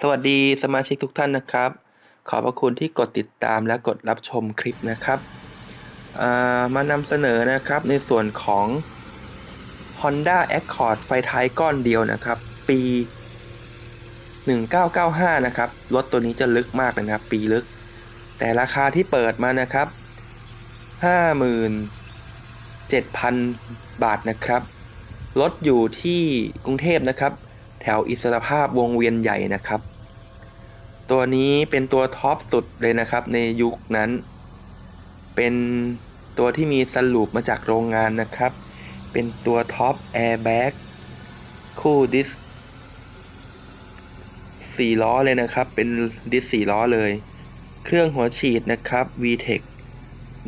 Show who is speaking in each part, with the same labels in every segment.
Speaker 1: สวัสดีสมาชิกทุกท่านนะครับ ขอบพระคุณที่กดติดตามและกดรับชมคลิปนะครับมานำเสนอนะครับในส่วนของ Honda Accord ไฟท้ายก้อนเดียวนะครับ ปี 1995 นะครับ รถตัวนี้จะลึกมากเลยนะครับ ปีลึก แต่ราคาที่เปิดมานะครับ 57,000 บาทนะครับ รถอยู่ที่กรุงเทพนะครับ แถวอิสรภาพวงเวียนใหญ่นะครับ ตัวนี้เป็นตัวท็อปสุดเลยนะครับในยุคนั้น เป็นตัวที่มีสลูปมาจากโรงงานนะครับ เป็นตัวท็อปแอร์แบ็กคู่ดิสสี่ล้อเลยนะครับ เป็นดิสสี่ล้อเลย เครื่องหัวฉีดนะครับ VTEC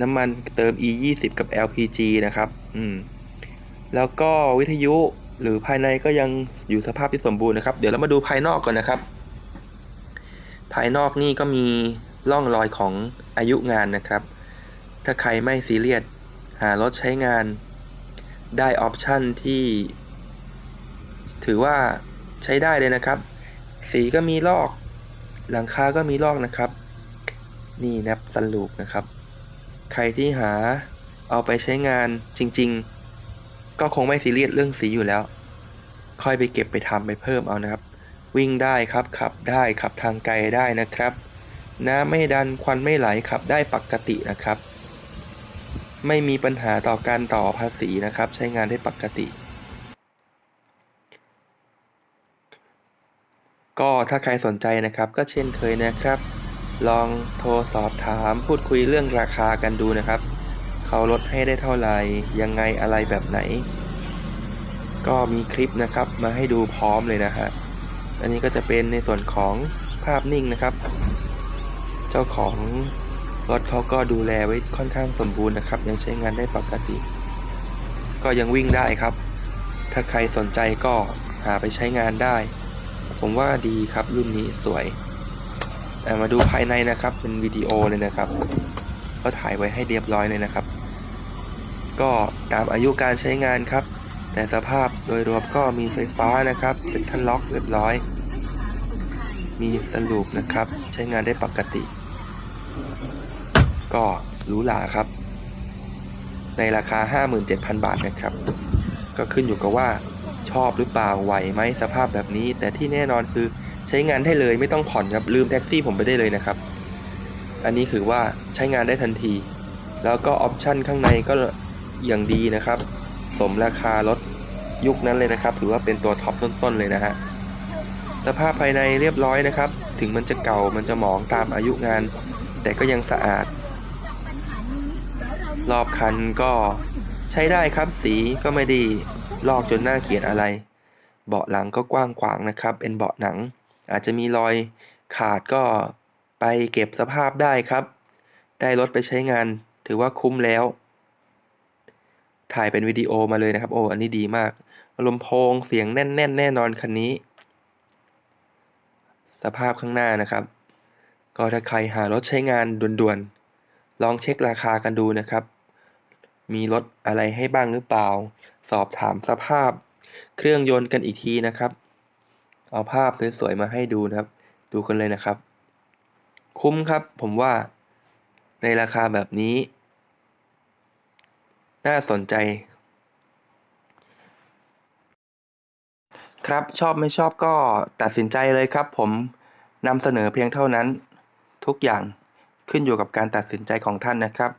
Speaker 1: น้ำมันเติม E 2 0 กับ LPG นะครับ อืม แล้วก็วิทยุ หรือภายในก็ยังอยู่สภาพที่สมบูรณ์นะครับ เดี๋ยวเรามาดูภายนอกก่อนนะครับ ภายนอกนี่ก็มีร่องรอยของอายุงานนะครับ ถ้าใครไม่ซีเรียสหารถใช้งานได้ออปชันที่ ถือว่าใช้ได้เลยนะครับ สีก็มีลอก หลังคาก็มีลอกนะครับ นี่นับสลูปนะครับ ใครที่หาเอาไปใช้งานจริง ๆ ก็คงไม่ซีเรียสเรื่องสีอยู่แล้ว ค่อยไปเก็บไปทำไปเพิ่มเอานะครับ วิ่งได้ครับขับได้ขับทางไกลได้นะครับ น้ำไม่ดันควันไม่ไหลขับได้ปกตินะครับ ไม่มีปัญหาต่อการต่อภาษีนะครับ ใช้งานได้ปกติ ก็ถ้าใครสนใจนะครับ ก็เช่นเคยนะครับ ลองโทรสอบถามพูดคุยเรื่องราคากันดูนะครับ เขาลดให้ได้เท่าไหร่ยังไงอะไรแบบไหน ก็มีคลิปนะครับมาให้ดูพร้อมเลยนะฮะอันนี้ก็จะเป็นในส่วนของภาพนิ่งนะครับ เจ้าของรถเขาก็ดูแลไว้ค่อนข้างสมบูรณ์นะครับ ยังใช้งานได้ปกติ ก็ยังวิ่งได้ครับ ถ้าใครสนใจก็หาไปใช้งานได้ ผมว่าดีครับรุ่นนี้สวยอ่มาดูภายในนะครับเป็นวิดีโอเลยนะครับเขาถ่ายไว้ให้เรียบร้อยเลยนะครับ ก็ตามอายุการใช้งานครับ แต่สภาพโดยรวมก็มีไฟฟ้านะครับเป็นทันล็อกเรียบร้อย มีสลูปนะครับใช้งานได้ปกติ ก็หรูหราครับ ในราคา 57,000 บาทนะครับ ก็ขึ้นอยู่กับว่าชอบหรือเปล่าไหวไหมสภาพแบบนี้ แต่ที่แน่นอนคือใช้งานได้เลยไม่ต้องผ่อนครับลืมแท็กซี่ผมไปได้เลยนะครับ อันนี้คือว่าใช้งานได้ทันที แล้วก็ออปชันข้างในก็ อย่างดีนะครับ สมราคารถยุคนั้นเลยนะครับ ถือว่าเป็นตัวท็อปต้นๆเลยนะฮะสภาพภายในเรียบร้อยนะครับ ถึงมันจะเก่ามันจะหมองตามอายุงาน แต่ก็ยังสะอาด รอบคันก็ใช้ได้ครับสีก็ไม่ได้ลอกจนน่าเกลียดอะไร เบาะหลังก็กว้างขวางนะครับ เป็นเบาะหนัง อาจจะมีรอยขาดก็ไปเก็บสภาพได้ครับ ได้รถไปใช้งานถือว่าคุ้มแล้ว ถ่ายเป็นวิดีโอมาเลยนะครับ โอ้ อันนี้ดีมากลำโพงเสียงแน่นๆแแน่นอนคันนี้ สภาพข้างหน้านะครับ ก็ถ้าใครหารถใช้งานด่วนๆ ลองเช็คราคากันดูนะครับ มีรถอะไรให้บ้างหรือเปล่า สอบถามสภาพเครื่องยนต์กันอีกทีนะครับ เอาภาพสวยๆมาให้ดูนะครับ ดูกันเลยนะครับ คุ้มครับผมว่าในราคาแบบนี้ น่าสนใจ ครับชอบไม่ชอบก็ตัดสินใจเลยครับ ผมนำเสนอเพียงเท่านั้น ทุกอย่างขึ้นอยู่กับการตัดสินใจของท่านนะครับ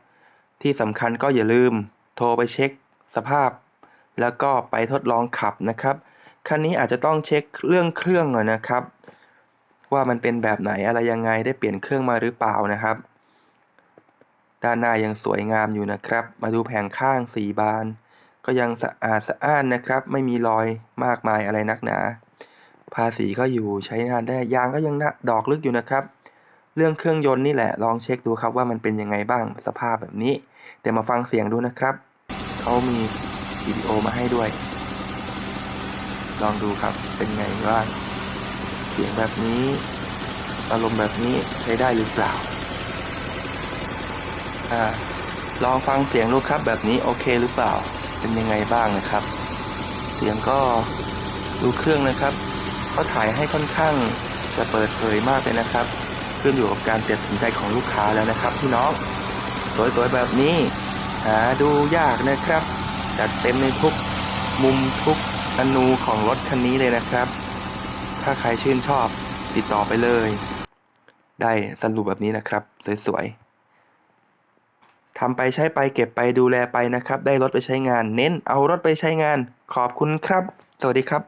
Speaker 1: ที่สำคัญก็อย่าลืมโทรไปเช็คสภาพ แล้วก็ไปทดลองขับนะครับคันนี้อาจจะต้องเช็คเรื่องเครื่องหน่อยนะครับ ว่ามันเป็นแบบไหนอะไรยังไงได้เปลี่ยนเครื่องมาหรือเปล่านะครับ ด้านหน้ายังสวยงามอยู่นะครับ มาดูแผงข้างสีบาน ก็ยังสะอาดสะอ้านนะครับ ไม่มีรอยมากมายอะไรนักหนา ภาษีก็อยู่ใช้งานได้ยางก็ยังดอกลึกอยู่นะครับ เรื่องเครื่องยนต์นี่แหละลองเช็คดูครับว่ามันเป็นยังไงบ้างสภาพแบบนี้เดี๋ยวมาฟังเสียงดูนะครับเขามีวิดีโอมาให้ด้วย ลองดูครับเป็นไงบ้างเสียงแบบนี้ อารมณ์แบบนี้ใช้ได้หรือเปล่า อ่าลองฟังเสียงดูครับแบบนี้โอเคหรือเปล่า เป็นยังไงบ้างนะครับ เสียงก็ดูเครื่องนะครับเขาถ่ายให้ค่อนข้างจะเปิดเผยมากเลยนะครับขึ้นอยู่กับการตัดสินใจของลูกค้าแล้วนะครับพี่น้องสวยๆแบบนี้ หาดูยากนะครับ จัดเต็มในทุกมุมทุกอนูของรถคันนี้เลยนะครับ ถ้าใครชื่นชอบติดต่อไปเลย ได้สรุปแบบนี้นะครับ สวยๆ ทำไปใช้ไปเก็บไปดูแลไปนะครับ ได้รถไปใช้งาน เน้นเอารถไปใช้งาน ขอบคุณครับ สวัสดีครับ